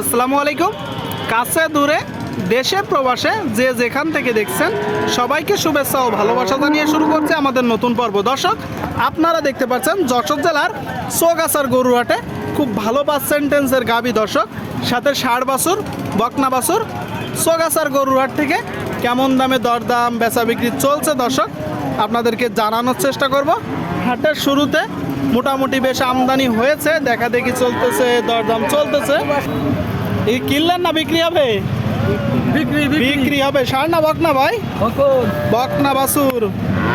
আসসালামু আলাইকুম। কাছে দূরে, দেশে, প্রবাসে যে যেখান থেকে দেখছেন, সবাইকে শুভেচ্ছা ও ভালোবাসা জানিয়ে শুরু করছে আমাদের নতুন পর্ব। দর্শক, আপনারা দেখতে পাচ্ছেন, যশোর জেলার সোগাছার গরুহাটে খুব ভালো পার্সেন্টেন্সের গাবি দর্শক। সাথে ষাড় বাছুর, বকনা বাছুর। সোগাছার গরুহাট থেকে কেমন দামে দরদাম, বেচা বিক্রি চলছে দর্শক, আপনাদেরকে জানানোর চেষ্টা করব। হাটের শুরুতে মোটামুটি বেশ আমদানি হয়েছে দেখা দেখি চলতেছে দরদাম চলতেছে। এই কিনলেন না বিক্রি হবে? বিক্রি বিক্রি। হবে। সার না বকনা ভাই? বকনা। বাসুর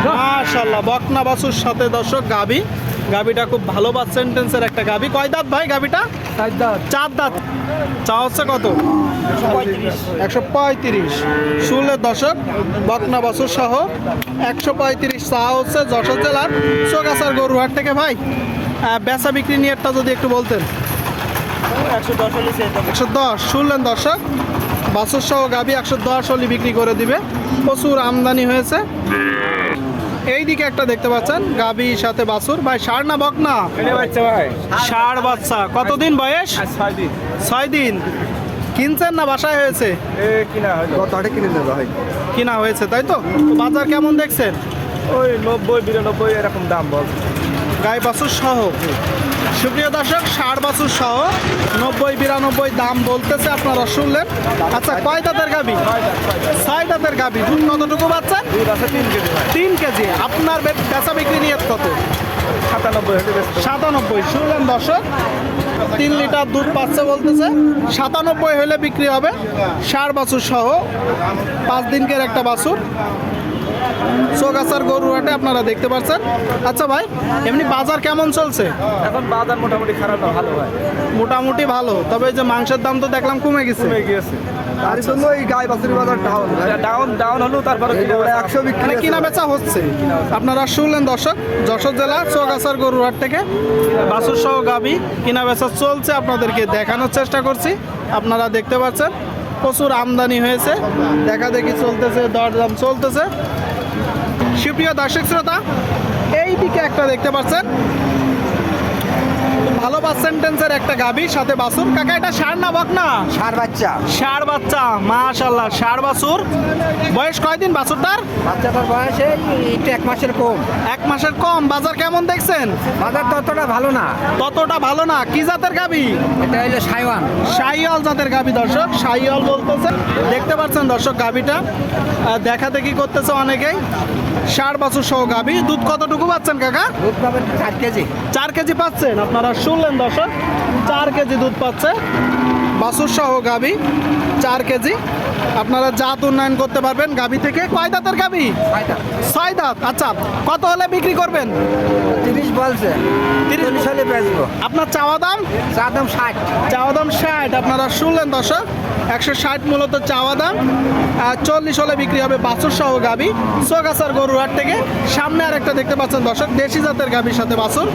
মাশাল্লাহ বকনা বাসুর সাথে দর্শক গাবি গাবিটা খুব ভালো পার্সেন্টেন্সের একটা গাবি। কয় দাঁত ভাই গাবিটা? চার দাঁত। চা হচ্ছে কত? একশো পঁয়ত্রিশ। ষোলো দশক বকনা বাসুর সহ একশো পঁয়ত্রিশ চা হচ্ছে যশোর জেলার সোগাছার গরুহাট থেকে ভাই বেচা বিক্রি নিয়ে একটা যদি একটু বলতেন। একশো দশ একশো দশ শুনলেন দর্শক বাছুর সহ গাবি একশো দশ হলি বিক্রি করে দিবে। প্রচুর আমদানি হয়েছে। এই দিকে একটা দেখতে পাচ্ছেন গাবি সাথে বাছুর। ভাই ষাড় না বক না? বাচ্চা ভাই। ষাড় বাচ্চা। কতদিন বয়স? ছয় দিন। ছয় দিন। কিনছেন না বাসায় হয়েছে? এ কিনা হলো কত হাটে কিনে নেবে ভাই? কিনা হয়েছে তাই তো? তো বাজার কেমন দেখছেন? ওই নব্বই বিরানব্বই এরকম দাম বল। গায়ে বাছুর সহ। সুপ্রিয় দর্শক ষাট বাছুর সহ নব্বই বিরানব্বই দাম বলতেছে আপনারা শুনলেন। আচ্ছা কয় দাঁতের গাবি ছয় দাঁতের গাবি দুধ কতটুকু পাচ্ছেন? তিন কেজি আপনার বেচা বিক্রি নিয়ে কত? সাতানব্বই সাতানব্বই। শুনলেন দর্শক? তিন লিটার দুধ পাচ্ছে বলতেছে। সাতানব্বই হলে বিক্রি হবে। ষাট বাছুর সহ পাঁচ দিনকের একটা বাছুর। চোগাছার গরু হাটে আপনারা দেখতে পাচ্ছেন আচ্ছা ভাই এমনি বাজার কেমন চলছে? এখন বাজার মোটামুটি খারাপ না ভালো ভাই। মোটামুটি ভালো তবে এই যে মাংসের দাম তো দেখলাম কমে গেছে। কমে গিয়েছে। তার জন্য এই গাই বাছুরি বাজার ডাউন ডাউন ডাউন হলো তারপরে। একশো বিক্রি মানে কিনা বেচা হচ্ছে। আপনারা শুনলেন দর্শক যশোর জেলা চৌগাছার গরুহাট থেকে বাসুর সহ গাবি কিনা বেচা চলছে। আপনাদেরকে দেখানোর চেষ্টা করছি আপনারা দেখতে পাচ্ছেন। প্রচুর আমদানি হয়েছে। দেখা দেখি চলতেছে, দরদাম চলতেছে। সুপ্রিয় দর্শক শ্রোতা এই দিকে একটা দেখতে পাচ্ছেন। ভালো পার্সেন্টেন্সের একটা গাবি সাথে বাসুর। কাকা এটা সার না বক না সার বাচ্চা। ষাট বাচ্চা মাশাল্লাহ ষাট বাছুর বয়স কয়দিন বাছুরটার বাচ্চাটার বয়সে একটু এক মাসের কম। এক মাসের কম। বাজার কেমন দেখছেন? বাজার ততটা ভালো না। ততটা ভালো না। কি জাতের গাবি এটা হলো সাইওয়ান। শাহিয়াল জাতের গাবি দর্শক। শাহিয়াল বলতেছে। দেখতে পাচ্ছেন দর্শক গাবিটা দেখা দেখি করতেছে অনেকেই। ষাট বছর সহ গাবি দুধ কতটুকু পাচ্ছেন কাকা? দুধ পাবেন চার কেজি। চার কেজি পাচ্ছেন। আপনারা শুনলেন দর্শক চার কেজি দুধ পাচ্ছে। বাসুর সহ গাবি। চার কেজি। আপনারা জাত উন্নয়ন করতে পারবেন গাবি থেকে। কয় দাঁতের গাবি ছয় দাঁত। আচ্ছা কত হলে বিক্রি করবেন? তিরিশ বলছে। তিরিশ তিরিশ হলে বেচবো। আপনার চাওয়া দাম? চা দাম ষাট। চাওয়া দাম ষাট। আপনারা শুনলেন দর্শক একশো ষাট মূলত চাওয়া দাম। চল্লিশ হলে বিক্রি হবে বাছুর সহ গাবি সোগাছার গরুহাট থেকে সামনে আর একটা দেখতে পাচ্ছেন দর্শক দেশি জাতের গাবির সাথে বাছুর।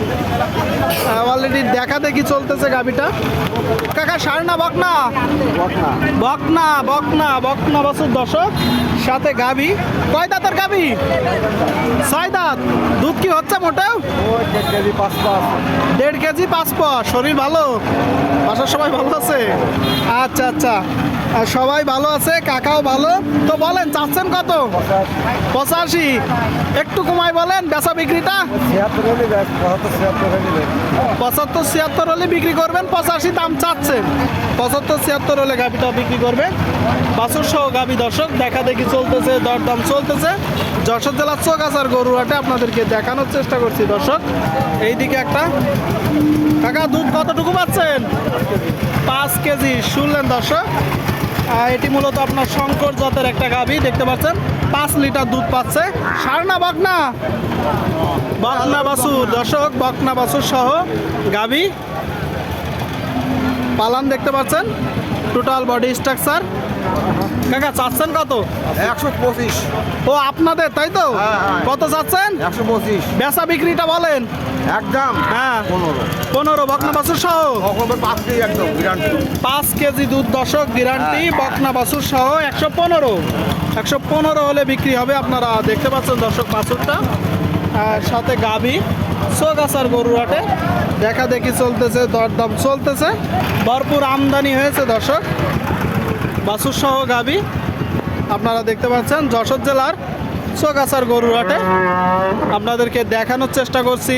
অলরেডি দেখা দেখি চলতেছে গাবিটা কাকা সার না বক বকনা। বকনা বকনা বকনা বছর দর্শক। সাথে গাবি কয় দাঁতের গাবি ছয় দাঁত। দুধ কি হচ্ছে মোটেও? দেড় কেজি পাঁচ পা। শরীর ভালো? বাসার সবাই ভালো আছে? আচ্ছা আচ্ছা। সবাই ভালো আছে? কাকাও ভালো? তো বলেন, চাচ্ছেন কত? পঁচাশি। একটু কমাই বলেন, বেচা বিক্রিটা? পঁচাত্তর, ছিয়াত্তর হলে বিক্রি করবেন, পঁচাশি দাম চাচ্ছেন। পঁচাত্তর, ছিয়াত্তর হলে গাভিটা বিক্রি করবেন। বাছুর সহ গাভি দর্শক, দেখা দেখি চলতেছে, দরদাম চলতেছে। যশোর জেলার চোগাছার গরুহাটে আপনাদেরকে দেখানোর চেষ্টা করছি দর্শক। এইদিকে একটা। কাকা, দুধ কতটুকু পাচ্ছেন? পাঁচ কেজি, শুনলেন দর্শক। এটি মূলত আপনার শঙ্কর জাতের একটা গাভি, দেখতে পাচ্ছেন? পাঁচ লিটার দুধ পাচ্ছে। সার না বকনা বকনা বাসুর দর্শক বকনা বাসুর সহ গাভি। পালান দেখতে পাচ্ছেন। টোটাল বডি স্ট্রাকচার কাকা চাচ্ছেন কত? একশো পঁচিশ। ও আপনাদের তাই তো? হ্যাঁ, হ্যাঁ। কত চাচ্ছেন? একশো পঁচিশ। বেচা বিক্রিটা বলেন। একদম। হ্যাঁ। পনেরো। পনেরো বকনা বাসুর সহ? পাঁচ কেজি একদম গ্যারান্টি পাঁচ কেজি দুধ দশক গ্যারান্টি হ্যাঁ। বকনা বাছুর সহ একশো পনেরো। একশো পনেরো হলে বিক্রি হবে আপনারা দেখতে পাচ্ছেন দর্শক বাছুরটা। আর সাথে গাভি সোগাছার গরুহাটে দেখা দেখি চলতেছে দরদাম চলতেছে। ভরপুর আমদানি হয়েছে দর্শক। বাসুর সহ গাবি, আপনারা দেখতে পাচ্ছেন যশোর জেলার চোকাছার গরুর হাটে আপনাদেরকে দেখানোর চেষ্টা করছি।